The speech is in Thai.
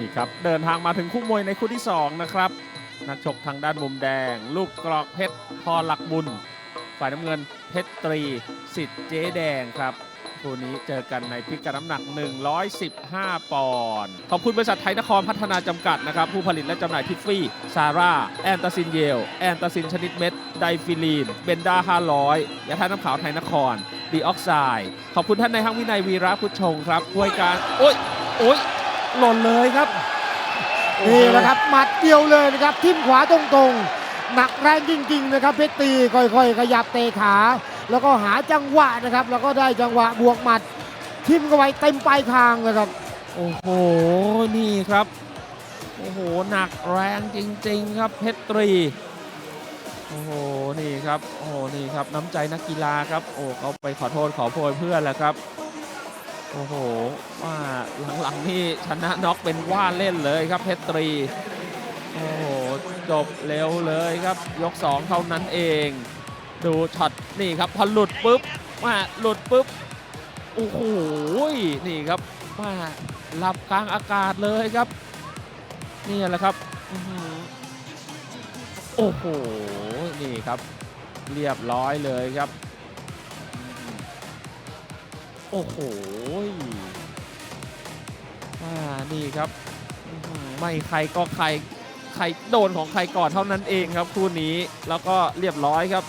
นี่ครับเดินทางมาถึงคู่มวยในคู่ที่ 2 นะครับ นักชกทางด้านมุมแดง ลูกกรอกเพชรพอหลักบุญ ฝ่ายน้ำเงินเพชรตรีสิทธิ์เจ๊แดงครับคู่นี้เจอกันในพิกัดน้ำหนัก 115 ปอนด์ขอบคุณบริษัทไทยนครพัฒนาจำกัดนะครับ ผู้ผลิตและจำหน่ายทิฟฟี่ ซาร่า แอนตาซินเยล แอนตาซินชนิดเม็ด ไดฟิลีน เบนด้า500ยาทาน้ำขาวไทยนคร ดีออกไซด์ขอบคุณท่านในห้างวินัยวีระพุทธชงครับด้วยการ โอ๊ยโอ๊ย หล่นเลยครับนี่แหละครับหมัดเดียวเลยนะครับทิ่มขวาตรงๆหนักแรงจริง ๆ นะครับเพชรตีค่อย ๆ ขยับเตะขา แล้วก็หาจังหวะนะครับ แล้วก็ได้จังหวะบวกหมัดทิ่มเข้าไปเต็มปลายคางนะครับโอ้โหนี่ครับโอ้โหหนักแรงจริง ๆ ครับเพชรตรีโอ้โหนี่ครับโอ้โหนี่ครับน้ำใจนักกีฬาครับโอ้เขาไปขอโทษขอโพยเพื่อนแล้วครับ โอ้โหว่าหลังๆนี่ชนะน็อกเป็นว่าเล่นเลยครับเพชรตรี โอ้โห จบเร็วเลยครับ ยก 2 เท่านั้นเอง ดูช็อตนี่ครับ พอหลุดปุ๊บมาหลุดปุ๊บ โอ้โห นี่ครับมาหลับกลางอากาศเลยครับ นี่แหละครับ โอ้โห นี่ครับ เรียบร้อยเลยครับ โอ้โหอ่านี่ครับ ไม่ใครก็ใคร ใครโดนของใครก่อนเท่านั้นเองครับคู่นี้ แล้วก็เรียบร้อยครับ